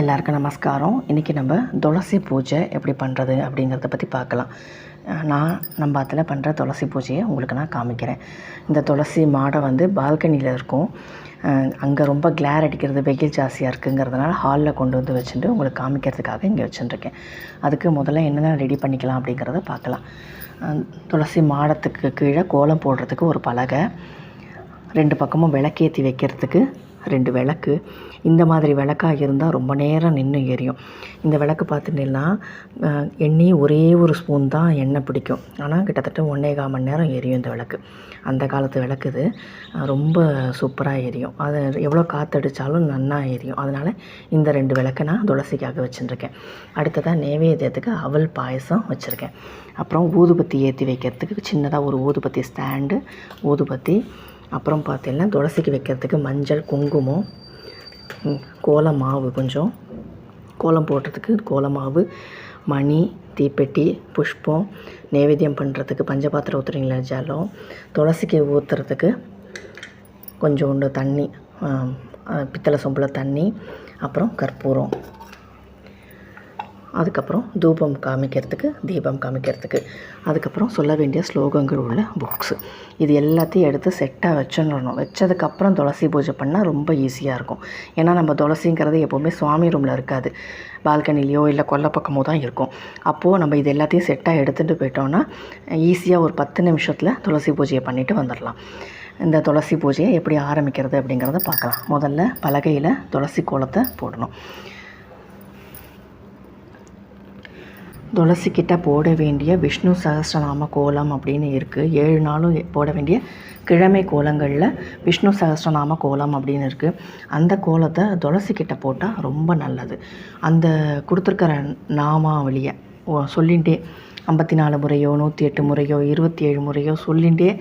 எல்லாருக்கும் நமஸ்காரம். இன்றைக்கி நம்ம துளசி பூஜை எப்படி பண்ணுறது அப்படிங்கிறத பற்றி பார்க்கலாம். நான் நம்ம அதில் பண்ணுற துளசி பூஜையை உங்களுக்கு நான் காமிக்கிறேன். இந்த துளசி மாடை வந்து பால்கனியில் இருக்கும். அங்கே ரொம்ப கிளேர் அடிக்கிறது வெயில் ஜாஸ்தியாக இருக்குங்கிறதுனால ஹாலில் கொண்டு வந்து வச்சுட்டு உங்களுக்கு காமிக்கிறதுக்காக இங்கே வச்சுட்டுருக்கேன். அதுக்கு முதல்ல என்னென்ன ரெடி பண்ணிக்கலாம் அப்படிங்கிறத பார்க்கலாம். துளசி மாடத்துக்கு கீழே கோலம் போடுறதுக்கு ஒரு பலகை ரெண்டு பக்கமும் விளக்கேற்றி வைக்கிறதுக்கு ரெண்டு விளக்கு இந்த மாதிரி விளக்காக இருந்தால் ரொம்ப நேரம் நின்று எரியும். இந்த விளக்கு பார்த்துட்டீங்கன்னா எண்ணெய் ஒரே ஒரு ஸ்பூன் தான் எண்ணெய் பிடிக்கும். ஆனால் கிட்டத்தட்ட ஒன்றே கால் மணி நேரம் எரியும் இந்த விளக்கு. அந்த காலத்து விளக்கு இது. ரொம்ப சூப்பராக எரியும். அது எவ்வளோ காற்றடிச்சாலும் நன்னா எரியும். அதனால் இந்த ரெண்டு விளக்கை நான் துளசிக்காக வச்சுருக்கேன். அடுத்ததாக நைவேத்தியத்துக்கு அவல் பாயசம் வச்சுருக்கேன். அப்புறம் ஊதுபத்தி ஏற்றி வைக்கிறதுக்கு சின்னதாக ஒரு ஊதுபத்தி ஸ்டாண்டு ஊதுபத்தி. அப்புறம் பார்த்தீங்கன்னா துளசிக்கு வைக்கிறதுக்கு மஞ்சள் குங்குமம் கோலம் மாவு கொஞ்சம். கோலம் போடுறதுக்கு கோலமாவு மணி தீப்பெட்டி புஷ்பம் நைவேத்தியம் பண்ணுறதுக்கு பஞ்சபாத்திரம் ஊற்றுறீங்களா ஜலம் துளசிக்கு ஊற்றுறதுக்கு கொஞ்சோண்டு தண்ணி பித்தளை சொம்பில் தண்ணி அப்புறம் கற்பூரம். அதுக்கப்புறம் தூபம் காமிக்கிறதுக்கு தீபம் காமிக்கிறதுக்கு. அதுக்கப்புறம் சொல்ல வேண்டிய ஸ்லோகங்கள் உள்ள புக்ஸு இது எல்லாத்தையும் எடுத்து செட்டாக வச்சிடணும். வச்சதுக்கப்புறம் துளசி பூஜை பண்ணால் ரொம்ப ஈஸியாக இருக்கும். ஏன்னா நம்ம துளசிங்கிறது எப்போவுமே சுவாமி ரூமில் இருக்காது. பால்கனிலேயோ இல்லை கொல்லை பக்கமோ தான் இருக்கும். அப்போது நம்ம இது எல்லாத்தையும் செட்டாக எடுத்துகிட்டு போயிட்டோம்னா ஈஸியாக ஒரு பத்து நிமிஷத்தில் துளசி பூஜையை பண்ணிவிட்டு வந்துடலாம். இந்த துளசி பூஜையை எப்படி ஆரம்பிக்கிறது அப்படிங்கிறத பார்க்கலாம். முதல்ல பலகையில் துளசி கோலத்தை போடணும். துளசிக்கிட்ட போட வேண்டிய விஷ்ணு சகஸ்ரநாம கோலம் அப்படின்னு இருக்குது ஏழு நாளும் போட வேண்டிய கிழமை கோலங்களில் விஷ்ணு சகஸ்ரநாம கோலம் அப்படின்னு இருக்குது அந்த கோலத்தை துளசிக்கிட்ட போட்டால் ரொம்ப நல்லது. அந்த கொடுத்துருக்கிற நாமாவளியை ஓ- சொல்லிகிட்டே ஐம்பத்தி நாலு முறையோ நூற்றி எட்டு முறையோ இருபத்தி ஏழு முறையோ சொல்லிகிட்டே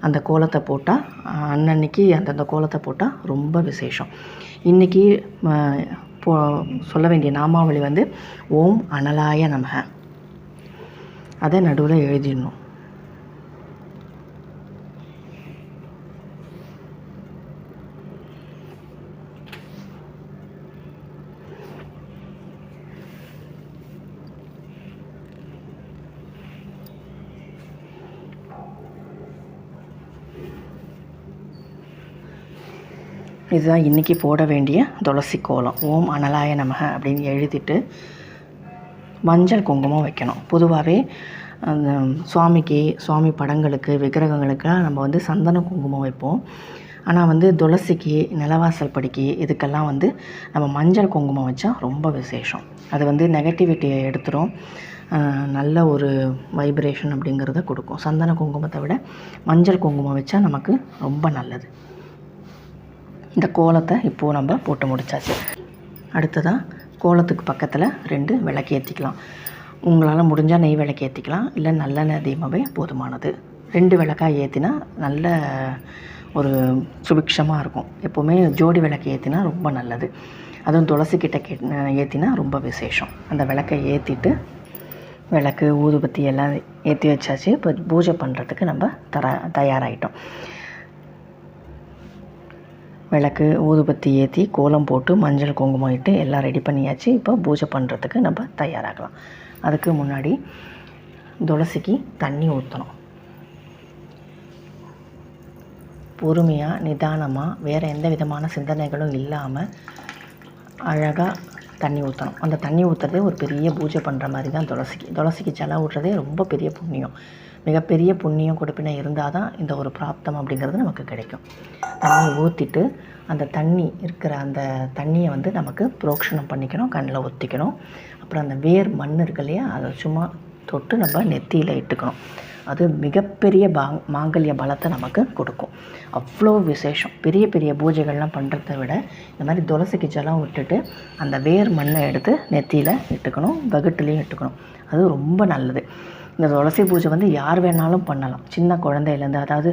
அந்த கோலத்தை போட்டால் அன்னன்னைக்கு அந்தந்த கோலத்தை போட்டால் ரொம்ப விசேஷம். இன்றைக்கி போ சொல்ல வேண்டிய நாமாவளி வந்து ஓம் அனலாய நமக அதை நடுவில் எழுதிடணும். இதுதான் இன்றைக்கி போட வேண்டிய துளசி கோலம். ஓம் அனலாய நமக அப்படின்னு எழுதிட்டு மஞ்சள் குங்குமம் வைக்கணும். பொதுவாகவே அந்த சுவாமிக்கு சுவாமி படங்களுக்கு விக்கிரகங்களுக்கெல்லாம் நம்ம வந்து சந்தன குங்குமம் வைப்போம். ஆனால் வந்து துளசிக்கு நிலவாசல் படிக்கு இதுக்கெல்லாம் வந்து நம்ம மஞ்சள் குங்குமம் வச்சா ரொம்ப விசேஷம். அது வந்து நெகட்டிவிட்டியை எடுத்துரும். நல்ல ஒரு வைப்ரேஷன் அப்படிங்கிறத கொடுக்கும். சந்தன குங்குமத்தை விட மஞ்சள் குங்குமம் வச்சா நமக்கு ரொம்ப நல்லது. இந்த கோலத்தை இப்போது நம்ம போட்டு முடிச்சாச்சு. அடுத்ததாக கோலத்துக்கு பக்கத்தில் ரெண்டு விளக்கு ஏற்றிக்கலாம் உங்களால் முடிஞ்சால் நெய் விளக்கு ஏற்றிக்கலாம் இல்லை நல்லெண்ணெய் தீபமே போதுமானது. ரெண்டு விளக்காக ஏற்றினா நல்ல ஒரு சுபிக்ஷமாக இருக்கும். எப்போவுமே ஜோடி விளக்கு ஏற்றினா ரொம்ப நல்லது. அதுவும் துளசி கிட்ட கே ஏற்றினா ரொம்ப விசேஷம். அந்த விளக்கை ஏற்றிட்டு விளக்கு ஊதுபத்தி எல்லாம் ஏற்றி வச்சாச்சு. இப்போ பூஜை பண்ணுறதுக்கு நம்ம தர தயாராகிட்டோம் விளக்கு ஊதுபத்தி ஏற்றி கோலம் போட்டு மஞ்சள் குங்குமம் இட்டு எல்லாம் ரெடி பண்ணியாச்சு. இப்போ பூஜை பண்ணுறதுக்கு நம்ம தயாராகலாம். அதுக்கு முன்னாடி துளசிக்கு தண்ணி ஊற்றணும் பொறுமையாக நிதானமாக வேறு எந்த விதமான சிந்தனைகளும் இல்லாமல் அழகாக தண்ணி ஊற்றணும் அந்த தண்ணி ஊற்றுறதே ஒரு பெரிய பூஜை பண்ணுற மாதிரி தான் துளசிக்கு. துளசிக்கு ஜலம் விட்றதே ரொம்ப பெரிய புண்ணியம். மிகப்பெரிய புண்ணியம் கொடுப்பினை இருந்தால் தான் இந்த ஒரு பிராப்தம் அப்படிங்கிறது நமக்கு கிடைக்கும். தண்ணி ஊற்றிட்டு அந்த தண்ணி இருக்கிற அந்த தண்ணியை வந்து நமக்கு புரோக்ஷனம் பண்ணிக்கணும் கண்ணில் ஒத்திக்கணும். அப்புறம் அந்த வேர் மண் இருக்கு இல்லையா அதை சும்மா தொட்டு நம்ம நெத்தியில் இட்டுக்கணும். அது மிகப்பெரிய பா மாங்கல்ய பலத்தை நமக்கு கொடுக்கும். அவ்வளோ விசேஷம். பெரிய பெரிய பூஜைகள்லாம் பண்ணுறத விட இந்த மாதிரி துளசிக்கு ஜலம் விட்டுட்டு அந்த வேர் மண்ணை எடுத்து நெத்தியில் இட்டுக்கணும் வகுட்டுலேயும் இட்டுக்கணும். அது ரொம்ப நல்லது. இந்த துளசி பூஜை வந்து யார் வேணாலும் பண்ணலாம். சின்ன குழந்தையிலேருந்து அதாவது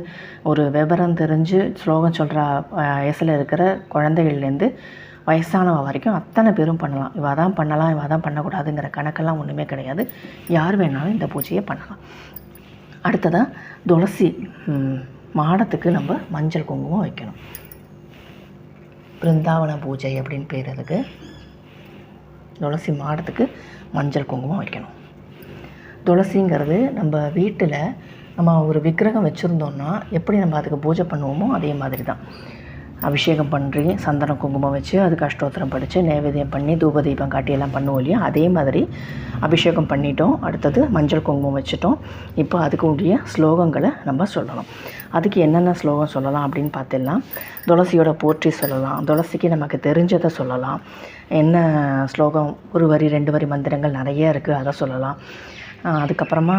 ஒரு விவரம் தெரிஞ்சு ஸ்லோகம் சொல்கிற வயசில் இருக்கிற குழந்தைகள்லேருந்து வயசானவ வரைக்கும் அத்தனை பேரும் பண்ணலாம். இவா தான் பண்ணலாம் இவா தான் பண்ணக்கூடாதுங்கிற கணக்கெல்லாம் ஒன்றுமே கிடையாது. யார் வேணாலும் இந்த பூஜையை பண்ணலாம். அடுத்ததாக துளசி மாடத்துக்கு நம்ம மஞ்சள் குங்குமம் வைக்கணும். பிருந்தாவன பூஜை அப்படின்னு பேர் அதுக்கு. துளசி மாடத்துக்கு மஞ்சள் குங்குமம் வைக்கணும். துளசிங்கிறது நம்ம வீட்டில் நம்ம ஒரு விக்கிரகம் வச்சுருந்தோம்னா எப்படி நம்ம அதுக்கு பூஜை பண்ணுவோமோ அதே மாதிரி தான் அபிஷேகம் பண்ணி சந்தனம் குங்குமம் வச்சு அதுக்கு அஷ்டோத்திரம் படித்து நைவேத்தியம் பண்ணி தூப தீபம் காட்டி எல்லாம் பண்ணுவோம் இல்லையா? அதே மாதிரி அபிஷேகம் பண்ணிட்டோம். அடுத்தது மஞ்சள் குங்குமம் வச்சுட்டோம். இப்போ அதுக்கு உரிய ஸ்லோகங்களை நம்ம சொல்லணும். அதுக்கு என்னென்ன ஸ்லோகம் சொல்லலாம் அப்படின்னு பார்த்தீங்கன்னா துளசியோட போற்றி சொல்லலாம். துளசிக்கு நமக்கு தெரிஞ்சதை சொல்லலாம். என்ன ஸ்லோகம்? ஒரு வரி ரெண்டு வரி மந்திரங்கள் நிறைய இருக்குது அதை சொல்லலாம். அதுக்கப்புறமா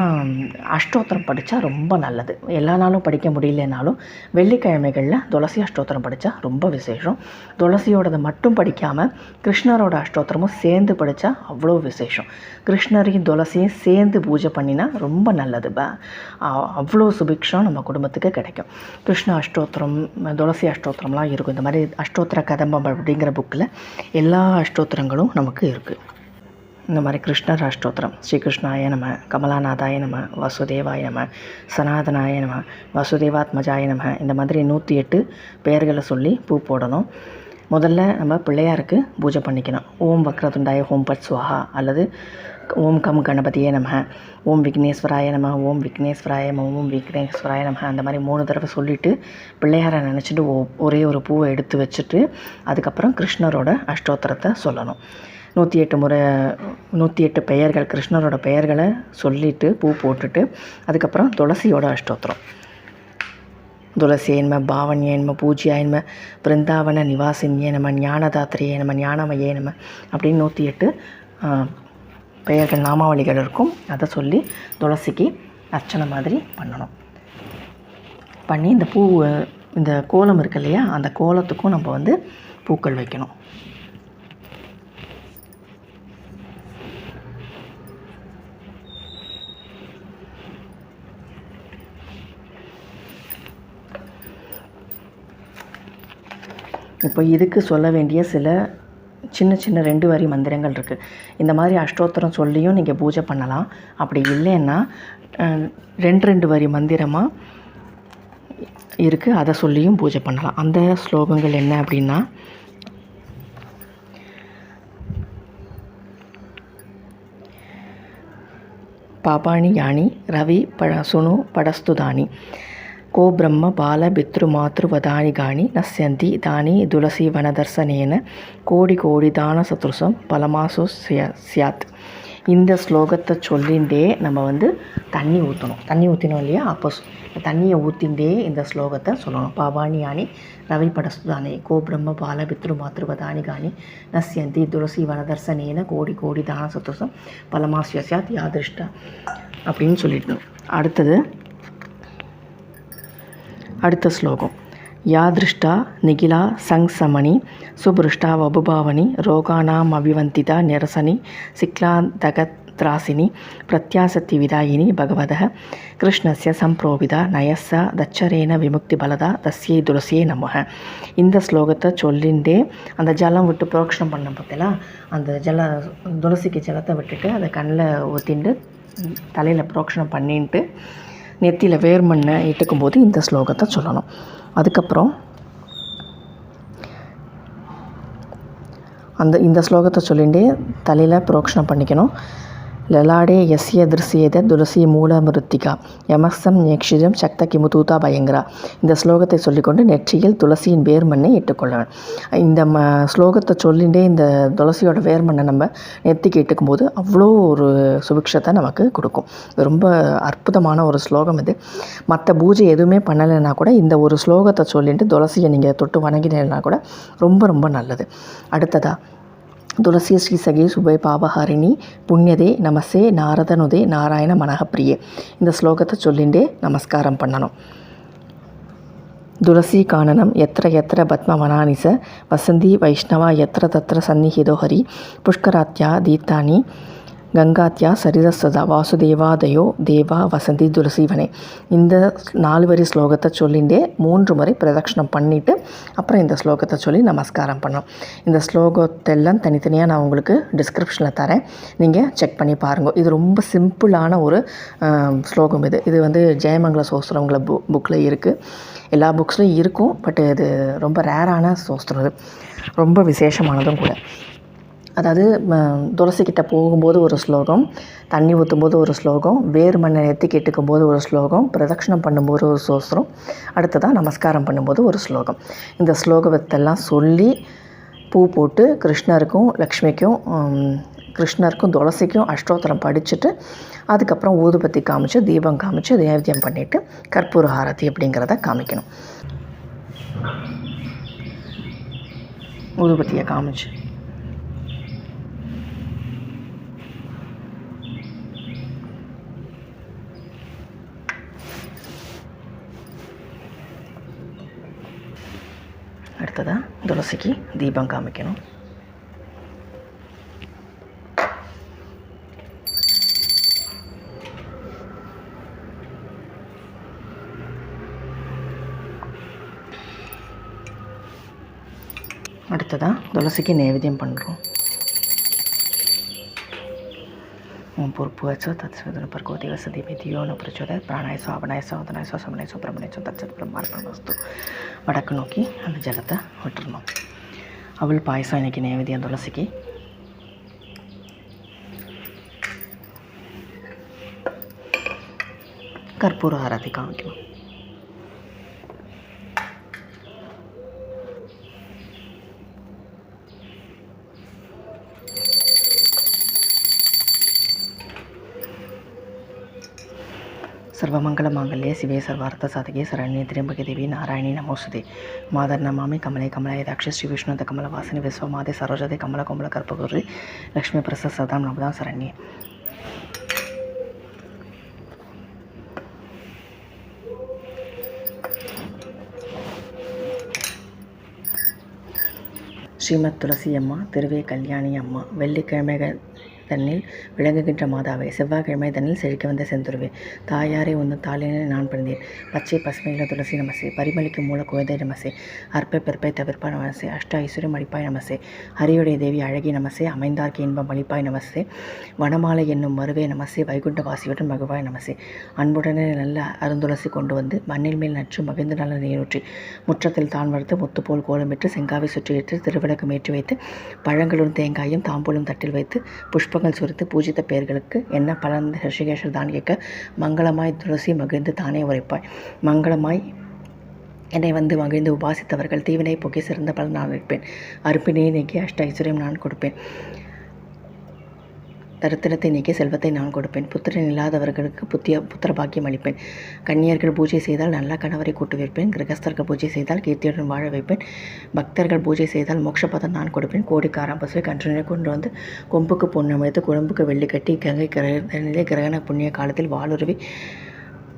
அஷ்டோத்திரம் படித்தா ரொம்ப நல்லது. எல்லா நாளும் படிக்க முடியலனாலும் வெள்ளிக்கிழமைகளில் துளசி அஷ்டோத்திரம் படித்தா ரொம்ப விசேஷம். துளசியோடதை மட்டும் படிக்காமல் கிருஷ்ணரோட அஷ்டோத்திரமும் சேர்ந்து படித்தா அவ்வளோ விசேஷம். கிருஷ்ணரையும் துளசியும் சேர்ந்து பூஜை பண்ணினா ரொம்ப நல்லது. ப அவ்வளோ சுபிக்ஷம் நம்ம குடும்பத்துக்கு கிடைக்கும். கிருஷ்ண அஷ்டோத்திரம் துளசி அஷ்டோத்திரம்லாம் இருக்கும். இந்த மாதிரி அஷ்டோத்திர கதம்பம் அப்படிங்கிற புக்கில் எல்லா அஷ்டோத்திரங்களும் நமக்கு இருக்குது இந்த மாதிரி கிருஷ்ணர் அஷ்டோத்திரம் ஸ்ரீகிருஷ்ணாய நம கமலாநாதாய நம வசுதேவாய நம சனாதனாய நம வசுதேவாத்மஜாய நம இந்த மாதிரி நூற்றி எட்டு பெயர்களை சொல்லி பூ போடணும். முதல்ல நம்ம பிள்ளையாருக்கு பூஜை பண்ணிக்கணும். ஓம் வக்ரதுண்டாய ஓம் பட் சுவாஹா அல்லது ஓம் கம் கணபதியே நம ஓம் விக்னேஸ்வராய நம ஓம் விக்னேஸ்வராய நம ஓம் விக்னேஸ்வராய நம அந்த மாதிரி மூணு தடவை சொல்லிவிட்டு பிள்ளையாரை நினச்சிட்டு ஒ ஒரே ஒரு பூவை எடுத்து வச்சுட்டு அதுக்கப்புறம் கிருஷ்ணரோட அஷ்டோத்திரத்தை சொல்லணும். நூற்றி எட்டு முறை நூற்றி எட்டு பெயர்கள் கிருஷ்ணரோட பெயர்களை சொல்லிட்டு பூ போட்டுட்டு அதுக்கப்புறம் துளசியோட அஷ்டோத்திரம். துளசியே நம பாவன்யே நம பூஜ்யா நம பிருந்தாவன நிவாசினியே நம ஞானதாத்திரியே நம ஞானமயே நம அப்படின்னு நூற்றி எட்டு பெயர்கள் நாமாவளிகள் இருக்கும். அதை சொல்லி துளசிக்கு அர்ச்சனை மாதிரி பண்ணணும். பண்ணி இந்த பூ இந்த கோலம் இருக்கு இல்லையா அந்த கோலத்துக்கும் நம்ம வந்து பூக்கள் வைக்கணும். இப்போ இதுக்கு சொல்ல வேண்டிய சில சின்ன சின்ன ரெண்டு வரி மந்திரங்கள் இருக்குது இந்த மாதிரி அஷ்டோத்திரம் சொல்லியும் நீங்கள் பூஜை பண்ணலாம். அப்படி இல்லைன்னா ரெண்டு ரெண்டு வரி மந்திரமாக இருக்குது அதை சொல்லியும் பூஜை பண்ணலாம். அந்த ஸ்லோகங்கள் என்ன அப்படின்னா பாபாணி யானி ரவி பட சுனு படஸ்துதானி. கோ பிரம்ம பால பித்ரு மாத்ரு வதானி காணி நஸ்யந்தி தானி துளசி வனதர்சனேன கோடி கோடி தான சதுருசம் பலமாசு சியாத் இந்த ஸ்லோகத்தை சொல்லிண்டே நம்ம வந்து தண்ணி ஊற்றணும் தண்ணி ஊற்றினோம் இல்லையா? அப்போ தண்ணியை ஊற்றிண்டே இந்த ஸ்லோகத்தை சொல்லணும். பாபாணி ரவி படஸ்துதானே கோ பிரம்ம பால பித்ரு மாத்ரு வதானி காணி நசியந்தி துளசி வனதர்சனேன கோடி கோடி தான சதுருசம் பலமாசிய சியாத் யாதிருஷ்டா அப்படின்னு சொல்லிட்டு. அடுத்தது அடுத்த ஸ்லோகம் யாதிருஷ்டா நிகிலா சங்சமணி சுபிருஷ்டா வபுபாவனி ரோகாணாம் அபிவந்திதா நிரசனி சிக்லாந்தகத்ராசினி பிரத்யாசத்தி விதாயினி பகவதः கிருஷ்ணஸ்ய சம்பிரோபிதா நயஸ்ஸ தச்சரேன விமுக்தி பலதா தஸ்யை துளசியே நமக இந்த ஸ்லோகத்தை சொல்லிண்டே அந்த ஜலம் விட்டு புரோக்ஷனம் பண்ண பார்த்தீங்களா? அந்த ஜல துளசிக்கு ஜலத்தை விட்டுட்டு அதை கண்ணில் ஊற்றிண்டு தலையில் புரோக்ஷனம் பண்ணிட்டு நெத்தியில் வேர்மண்ணை இட்டுக்கும் போது இந்த ஸ்லோகத்தை சொல்லணும். அதுக்கப்புறம் அந்த இந்த ஸ்லோகத்தை சொல்லிகிட்டே தலையில் புரோக்ஷனம் பண்ணிக்கணும். லலாடே எஸ்ய திருசியேத துளசி மூலமிருத்திகா மிருத்திகா யமஸ்தம் நேக்ஷிதம் சக்த கிமுதூதா பயங்கரா இந்த ஸ்லோகத்தை சொல்லிக்கொண்டு நெற்றியில் துளசியின் வேர்மண்ணை இட்டுக்கொள்ளணும் இந்த ம ஸ்லோகத்தை சொல்லிகிட்டே இந்த துளசியோட வேர்மண்ணை நம்ம நெத்திக்கு இட்டுக்கும் போது அவ்வளோ ஒரு சுபிக்ஷத்தை நமக்கு கொடுக்கும். ரொம்ப அற்புதமான ஒரு ஸ்லோகம் இது. மற்ற பூஜை எதுவுமே பண்ணலைன்னா கூட இந்த ஒரு ஸ்லோகத்தை சொல்லிட்டு துளசியை நீங்கள் தொட்டு வணங்கினீங்கன்னா கூட ரொம்ப ரொம்ப நல்லது. அடுத்ததாக துளசி ஸ்ரீ சகே சுபை பாபஹாரிணி புண்ணியதே நமசே நாரதனுதே நாராயண மனகப்பிரியே இந்த ஸ்லோகத்தை சொல்லிண்டே நமஸ்காரம் பண்ணணும். துளசி கானனம் எத்திர எத்திர பத்மவனானி ச வசந்தி வைஷ்ணவா எத்திர தத்திர சந்நிஹிதோ ஹரி புஷ்கராத்யா தீர்த்தானி கங்காத்யா சரிதசதா வாசுதேவாதயோ தேவா வசந்தி துளசிவனே. இந்த நாலு வரி ஸ்லோகத்தை சொல்லிண்டே மூன்று முறை பிரதட்சணம் பண்ணிவிட்டு அப்புறம் இந்த ஸ்லோகத்தை சொல்லி நமஸ்காரம் பண்ணோம் இந்த ஸ்லோகத்தெல்லாம் தனித்தனியாக நான் உங்களுக்கு டிஸ்கிரிப்ஷனில் தரேன். நீங்கள் செக் பண்ணி பாருங்கள் இது ரொம்ப சிம்பிளான ஒரு ஸ்லோகம் இது. இது வந்து ஜெயமங்கல சோஸ்திரங்கள பு புக்கில் இருக்குது எல்லா புக்ஸ்லையும் இருக்கும் பட் இது ரொம்ப ரேரான சோஸ்திரம் இது. ரொம்ப விசேஷமானதும் கூட. அதாவது துளசிக்கிட்ட போகும்போது ஒரு ஸ்லோகம் தண்ணி ஊற்றும்போது ஒரு ஸ்லோகம் வேர் மண்ணை எத்தி இட்டுக்கும் போது ஒரு ஸ்லோகம் பிரதட்சணம் பண்ணும்போது ஒரு சோஸ்திரம் அடுத்ததாக நமஸ்காரம் பண்ணும்போது ஒரு ஸ்லோகம். இந்த ஸ்லோகத்தெல்லாம் சொல்லி பூ போட்டு கிருஷ்ணருக்கும் லக்ஷ்மிக்கும் கிருஷ்ணருக்கும் துளசிக்கும் அஷ்டோத்திரம் படிச்சுட்டு அதுக்கப்புறம் ஊதுபத்தி காமிச்சு தீபம் காமிச்சு நைவேத்தியம் பண்ணிவிட்டு கற்பூர ஆரத்தி அப்படிங்கிறத காமிக்கணும். ஊதுபத்தியை காமிச்சு அடுத்ததாக துளசிக்கு தீபம் காமிக்கணும் அடுத்ததாக துளசிக்கு நைவேத்தியம் பண்ணுறோம் ஓம் பூர்ப்புவச்ச தத்சதன பர்கோதி வசதி விதியோ பிரச்சோத பிராணாய சாவனாய சோதனாய சோசமனாய சுப்பிரமணிய தச்சத் பிரம்மார்ப்பண வஸ்து வடக்கு நோக்கி அந்த ஜலத்தை விட்டுறணும் அவள் பாயசம் இன்றைக்கி நைவேத்தியம் துளசிக்கு கற்பூர ಸರ್ವಮಂಗಲಮಾಂಗಲ್ಯೆ ಶಿವೆ ಸರ್ವಾರ್ಥ ಸಾಧಗೆ ಶರಣ್ಯ ತ್ರ್ಯಂಬಕೆ ದೇವಿ ನಾರಾಯಣಿ ನಮೋಸ್ತುತೆ ಮಾದರ್ ನಮಾಮಿ ಕಮಲೆ ಕಮಲಾಯದಾಕ್ಷಿ ಶ್ರೀ ವಿಷ್ಣುದ ಕಮಲ ವಾಸನೆ ವಿಶ್ವಮಾತೆ ಸರೋಜದೆ ಕಮಲ ಕಮಲ ಕರ್ಪಗುರಿ ಲಕ್ಷ್ಮೀ ಪ್ರಸಾದ್ ಸದಾಂ ನಮದಾಂ ಶರಣ್ಯ ஸ்ரீமத் துளசி அம்மா திருவே கல்யாணி அம்மா வெள்ளிக்கிழமைகள் தன்னில் விளங்குகின்ற மாதாவை செவ்வாய்க்கிழமை தன்னில் செழிக்க வந்த செந்துருவே. தாயாரே உந்த தாளினை நான் பிறந்தேன். பச்சை பசுமையில துளசி நமசே பரிமளிக்கும் மூல குழந்தை நமசே அற்ப பெருப்பை தவிர்ப்பா நமசே அஷ்ட ஐஸ்வர்யம் அடிப்பாய் நமசே ஹரியுடைய தேவி அழகி நமசே அமைந்தார்க்கு இன்பம் அளிப்பாய் நமசே வனமாலை என்னும் மருவே நமசே வைகுண்ட வாசியுடன் மகுவாய் நமசே. அன்புடனே நல்ல அருந்துளசி கொண்டு வந்து மண்ணில் மேல் நற்று மகிழ்ந்து நல்ல நீரூற்றி முற்றத்தில் தான் வளர்த்து முத்துப்போல் கோலமிட்டு செங்காவை சுற்றியிட்டு திருவிளக்கம் ஏற்றி வைத்து பழங்களும் தேங்காயும் தாம்பூலும் தட்டில் வைத்து புஷ்பங்கள் சுரித்து பூஜித்த பெயர்களுக்கு என்ன பலன்? ரிஷிகேஷர் தான் கேட்க மங்களமாய் துளசி மகிழ்ந்து தானே உரைப்பாய். மங்களமாய் என்னை வந்து மகிழ்ந்து உபாசித்தவர்கள் தீவினை போக்கி சிறந்த பலன் நான் இருப்பேன். அறுப்பினை நீக்கி அஷ்ட ஐஸ்வர்யம் நான் கொடுப்பேன். தரித்திரத்தை நீக்கி செல்வத்தை நான் கொடுப்பேன். புத்திரன் இல்லாதவர்களுக்கு புத்திய புத்திர பாக்கியம் அளிப்பேன். கன்னியர்கள் பூஜை செய்தால் நல்ல கணவரை கூட்டு வைப்பேன். கிரகஸ்தர்கள் பூஜை செய்தால் கீர்த்தியுடன் வாழ வைப்பேன். பக்தர்கள் பூஜை செய்தால் மோட்சபதம் நான் கொடுப்பேன். கோடிக்காரம் பசுவை கன்றினை கொண்டு வந்து கொம்புக்கு பொன்னமைத்து குழம்புக்கு வெள்ளி கட்டி கங்கை கிரக கிரகண புண்ணிய காலத்தில் வாளுருவி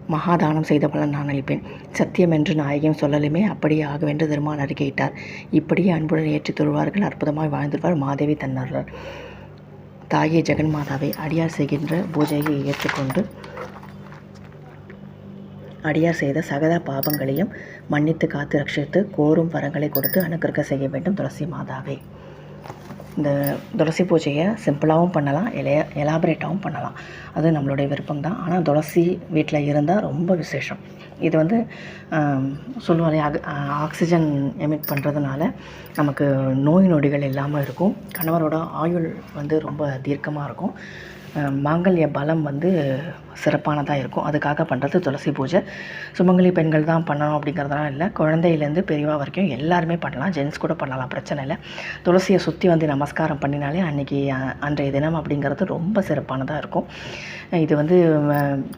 மகாதானம் செய்த பலன் நான் அளிப்பேன். சத்தியம் என்று நாயகம் சொல்லலுமே அப்படியே ஆகவென்று திருமான் அறிக்கையிட்டார். இப்படியே அன்புடன் ஏற்றித் தொழுவார்கள். அற்புதமாய் வாழ்ந்துள்ளார் மாதேவி தன்னார்கள் தாயே ஜெகன்மாதாவை அடியார் செய்கின்ற பூஜையை ஏற்றுக்கொண்டு அடியார் செய்த சகல பாபங்களையும் மன்னித்து காத்து ரட்சித்து கோரும் வரங்களை கொடுத்து அனுக்கிரக செய்ய வேண்டும் துளசி மாதாவே. இந்த துளசி பூஜையை சிம்பிளாகவும் பண்ணலாம் எலே எலாபரேட்டாகவும் பண்ணலாம். அது நம்மளுடைய விருப்பம் தான் ஆனால் துளசி வீட்டில் இருந்தால் ரொம்ப விசேஷம். இது வந்து சொல்லுவாங்க ஆக்- ஆக்சிஜன் எமிட் பண்ணுறதுனால நமக்கு நோய் நொடிகள் இல்லாமல் இருக்கும். கணவரோட ஆயுள் வந்து ரொம்ப தீர்க்கமாக இருக்கும். மாங்கல்ய பலம் வந்து சிறப்பானதாக இருக்கும். அதுக்காக பண்ணுறது துளசி பூஜை. சுமங்கலி பெண்கள் தான் பண்ணணும் அப்படிங்கிறதெல்லாம் இல்லை. குழந்தையிலேருந்து பெரியவா வரைக்கும் எல்லாருமே பண்ணலாம். ஜென்ஸ் கூட பண்ணலாம் பிரச்சனை இல்லை. துளசியை சுற்றி வந்து நமஸ்காரம் பண்ணினாலே அன்றைக்கி அன்றைய தினம் அப்படிங்கிறது ரொம்ப சிறப்பானதாக இருக்கும். இது வந்து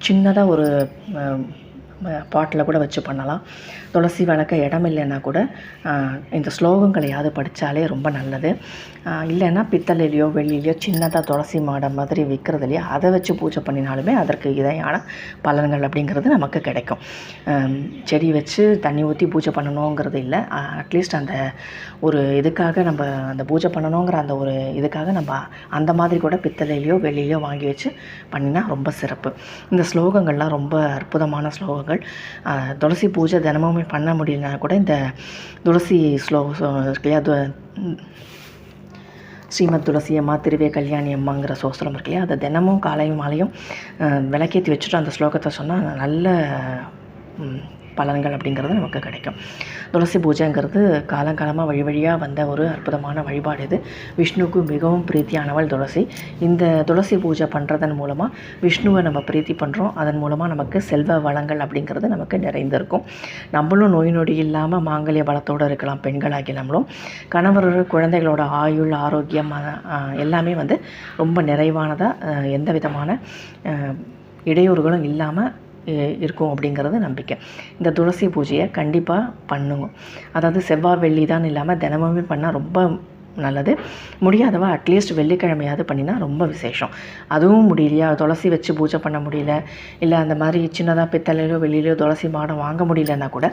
சின்னதாக ஒரு பாட்டில் கூட வச்சு பண்ணலாம். துளசி வளர்க்க இடம் இல்லைன்னா கூட இந்த ஸ்லோகங்களையாவது படித்தாலே ரொம்ப நல்லது. இல்லைன்னா பித்தளையிலையோ வெள்ளிலையோ சின்னதாக துளசி மாடம் மாதிரி விற்கிறது இல்லையா அதை வச்சு பூஜை பண்ணினாலுமே அதற்கு இதையான பலன்கள் அப்படிங்கிறது நமக்கு கிடைக்கும். செடி வச்சு தண்ணி ஊற்றி பூஜை பண்ணணுங்கிறது இல்லை. அட்லீஸ்ட் அந்த ஒரு இதுக்காக நம்ம அந்த பூஜை பண்ணணுங்கிற அந்த ஒரு இதுக்காக நம்ம அந்த மாதிரி கூட பித்தளையிலையோ வெளியிலையோ வாங்கி வச்சு பண்ணினா ரொம்ப சிறப்பு. இந்த ஸ்லோகங்கள்லாம் ரொம்ப அற்புதமான ஸ்லோகங்கள். துளசி பூஜை தினமுமே பண்ண முடியலனா கூட இந்த துளசி ஸ்லோகம் இல்லையா? ஸ்ரீமத் துளசி அம்மா திருவே கல்யாணி அம்மாங்கிற சோஸ்திரம் இருக்கு இல்லையா? அதை தினமும் காலையும் மாலையும் விளக்கேற்றி வச்சுட்டு அந்த ஸ்லோகத்தை சொன்னால் நல்ல பலன்கள் அப்படிங்கிறது நமக்கு கிடைக்கும். துளசி பூஜைங்கிறது காலங்காலமாக வழி வழியாக வந்த ஒரு அற்புதமான வழிபாடு இது. விஷ்ணுவுக்கு மிகவும் பிரீத்தியானவள் துளசி. இந்த துளசி பூஜை பண்ணுறதன் மூலமாக விஷ்ணுவை நம்ம பிரீத்தி பண்ணுறோம் அதன் மூலமாக நமக்கு செல்வ வளங்கள் அப்படிங்கிறது நமக்கு நிறைந்திருக்கும். நம்மளும் நோய் நொடி இல்லாமல் மாங்கல்ய பலத்தோடு இருக்கலாம் பெண்களாகி நம்மளும் கணவர் குழந்தைகளோட ஆயுள் ஆரோக்கியம் எல்லாமே வந்து ரொம்ப நிறைவானதாக எந்த விதமான இடையூறுகளும் இல்லாமல் இருக்கும் அப்படிங்கிறது நம்பிக்கை. இந்த துளசி பூஜையை கண்டிப்பாக பண்ணுங்க. அதாவது செவ்வாய் வெள்ளி தான் இல்லாமல் தினமுமே பண்ணால் ரொம்ப நல்லது. முடியாதவா அட்லீஸ்ட் வெள்ளிக்கிழமையாவது பண்ணினா ரொம்ப விசேஷம். அதுவும் முடியலையா? துளசி வச்சு பூஜை பண்ண முடியல. இல்லை அந்த மாதிரி சின்னதாக பித்தளையிலோ வெளியிலையோ துளசி மாடம் வாங்க முடியலன்னா கூட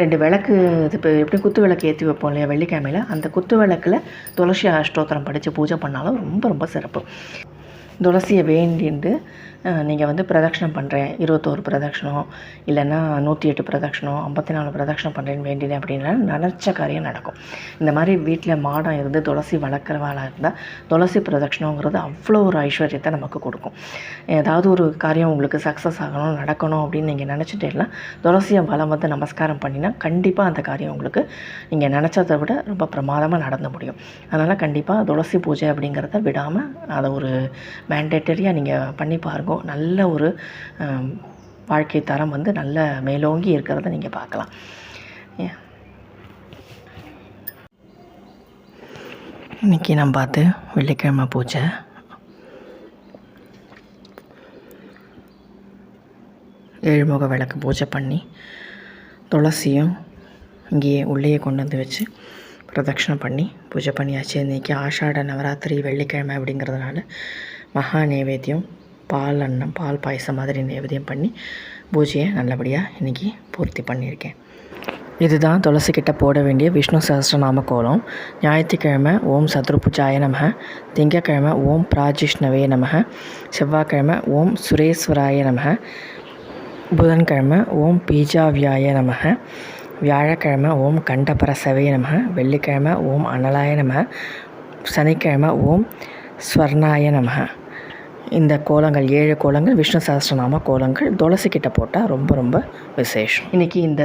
ரெண்டு விளக்கு இது இப்போ எப்படி குத்து விளக்கு ஏற்றி வைப்போம் இல்லையா வெள்ளிக்கிழமையில்? அந்த குத்து விளக்கில் துளசி அஷ்டோத்திரம் படித்து பூஜை பண்ணாலும் ரொம்ப ரொம்ப சிறப்பு. துளசியை வேண்டிண்டு நீங்கள் வந்து பிரதட்சணம் பண்ணுறேன் இருபத்தோரு பிரதட்சணம் இல்லைன்னா நூற்றி எட்டு பிரதட்சணம் ஐம்பத்தி நாலு பிரதட்சணம் பண்ணுறேன்னு வேண்டினேன் அப்படின்னா நினச்ச காரியம் நடக்கும். இந்த மாதிரி வீட்டில் மாடம் இருந்து துளசி வளர்க்குறவாளாக இருந்தால் துளசி பிரதட்சணங்கிறது அவ்வளோ ஒரு ஐஸ்வர்யத்தை நமக்கு கொடுக்கும். ஏதாவது ஒரு காரியம் உங்களுக்கு சக்ஸஸ் ஆகணும் நடக்கணும் அப்படின்னு நீங்கள் நினச்சிட்டேன்னா துளசியை வளம் வந்து நமஸ்காரம் பண்ணினா கண்டிப்பாக அந்த காரியம் உங்களுக்கு நீங்கள் நினச்சதை விட ரொம்ப பிரமாதமாக நடந்து முடியும். அதனால் கண்டிப்பாக துளசி பூஜை அப்படிங்கிறத விடாமல் அதை ஒரு மேண்டேட்டரியாக நீங்கள் பண்ணி பாருங்க நல்ல ஒரு வாழ்க்கை தரம் வந்து நல்ல மேலோங்கி இருக்கிறத நீங்கள் பார்க்கலாம். இன்னைக்கு நம்ம பார்த்து வெள்ளிக்கிழமை பூஜை. ஏழுமுக விளக்கு பூஜை பண்ணி துளசியும் இங்கேயே உள்ளேயே கொண்டு வந்து வச்சு பிரதட்சணம் பண்ணி பூஜை பண்ணியாச்சு. இன்றைக்கி ஆஷாட நவராத்திரி வெள்ளிக்கிழமை அப்படிங்கிறதுனால மகா நைவேத்தியம் பால் அன்னம் பால் பாயசம் மாதிரி நைவேத்தியம் பண்ணி பூஜையை நல்லபடியாக இன்றைக்கி பூர்த்தி பண்ணியிருக்கேன். இதுதான் துளசிக்கிட்ட போட வேண்டிய விஷ்ணு சஹசிரநாம கோலம். ஞாயிற்றுக்கிழமை ஓம் சத்ருபுஜாய நமக. திங்கக்கிழமை ஓம் பிராஜிஷ்ணவே நமக. செவ்வாய்க்கிழமை ஓம் சுரேஸ்வராய நமக. புதன்கிழமை ஓம் பீஜாவியாய நமக. வியாழக்கிழமை ஓம் கண்டபரசவே நமக. வெள்ளிக்கிழமை ஓம் அனலாய நமக. சனிக்கிழமை ஓம் ஸ்வர்ணாய நமக. இந்த கோலங்கள் ஏழு கோலங்கள் விஷ்ணு சஹஸ்ரநாம கோலங்கள் துளசி கிட்ட போட்டால் ரொம்ப ரொம்ப விசேஷம். இன்றைக்கி இந்த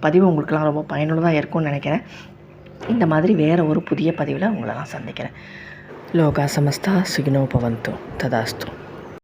பதிவு உங்களுக்கெல்லாம் ரொம்ப பயனுள்ளதாக இருக்கும்னு நினைக்கிறேன். இந்த மாதிரி வேறு ஒரு புதிய பதிவில் உங்களை நான் சந்திக்கிறேன். லோகா சமஸ்தா சுகினோ பவந்து ததாஸ்து.